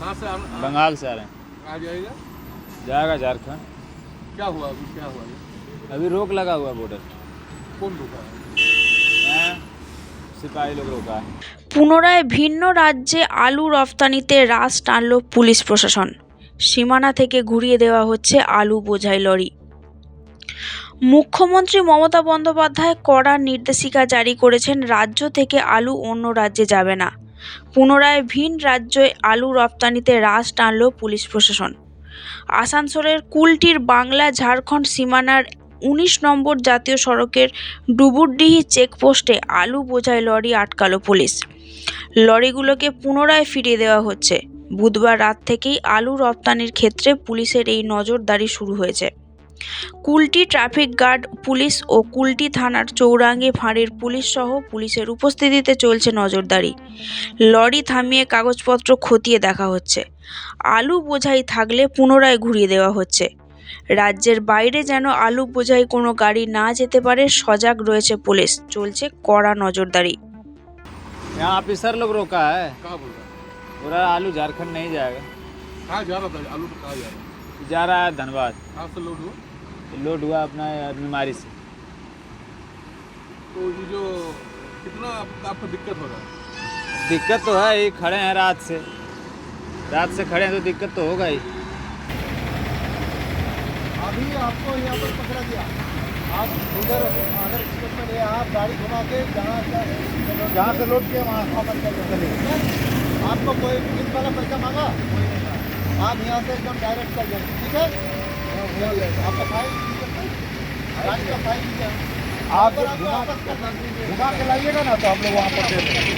कहाँ से आना बंगाल से आ रहे हैं आ जाएगा जाएगा झारखंड क्या हुआ अभी क्या हुआ ये? अभी रोक लगा हुआ बॉर्डर कौन रुका है हैं सिपाही लोग रोका है পুনরায় ভিন্ন রাজ্যে আলু রফতানিতে রাশ টানল পুলিশ প্রশাসন সীমানা থেকে ঘুরিয়ে দেওয়া হচ্ছে আলু বোঝাই লরি মুখ্যমন্ত্রী মমতা বন্দ্যোপাধ্যায় কড়া নির্দেশিকা জারি করেছেন রাজ্য থেকে আলু অন্য রাজ্যে যাবে না পুনরায় ভিন রাজ্যে আলু রপ্তানিতে রাশ টানল পুলিশ প্রশাসন। আসানসোলের কুলটির বাংলা ঝাড়খণ্ড সীমানার উনিশ নম্বর জাতীয় সড়কের ডুবুরডিহি চেকপোস্টে আলু বোঝাই লরি আটকালো পুলিশ। লরিগুলোকে পুনরায় ফিরিয়ে দেওয়া হচ্ছে। বুধবার রাত থেকেই আলু রপ্তানির ক্ষেত্রে পুলিশের এই নজরদারি শুরু হয়েছে। কুলটি ট্রাফিক গার্ড পুলিশ ও কুলটি থানার চৌরাঙ্গি ফাঁড়ির পুলিশ সহ পুলিশের উপস্থিতিতে চলছে নজরদারি লরি থামিয়ে কাগজপত্র খতিয়ে দেখা হচ্ছে আলু বোঝাই থাকলে পুনরায় ঘুরিয়ে দেওয়া হচ্ছে রাজ্যের বাইরে যেন আলু বোঝাই কোনো গাড়ি না যেতে পারে সজাগ রয়েছে পুলিশ চলছে কড়া নজরদারি यहाँ ऑफिसर लोग रोका है कहाँ बोल रहा है पूरा आलू झारखंड नहीं जाएगा कहाँ जा रहा था आलू तो कहाँ जा रहा है जा रहा है धनबाद कहाँ से लोड हुआ अपना बीमारी से। तो ये जो कितना आप- आपको दिक्कत हो रहा है? दिक्कत तो है ही खड़े हैं रात से। रात से खड़े हैं तो दिक्कत तो होगा ही। अभी आपको यहाँ पर पकड़ा दिया आप उधर स्टेशन आप गाड़ी घुमा के जहाँ से जहाँ से लोड किया वहाँ चले आपको कोई पुलिस वाला पैसा मांगा। आप यहाँ से एकदम डायरेक्ट कर जाए ठीक है? आप घुमा घुमा के लाइएगा ना तो हम लोग वहाँ पर दे देंगे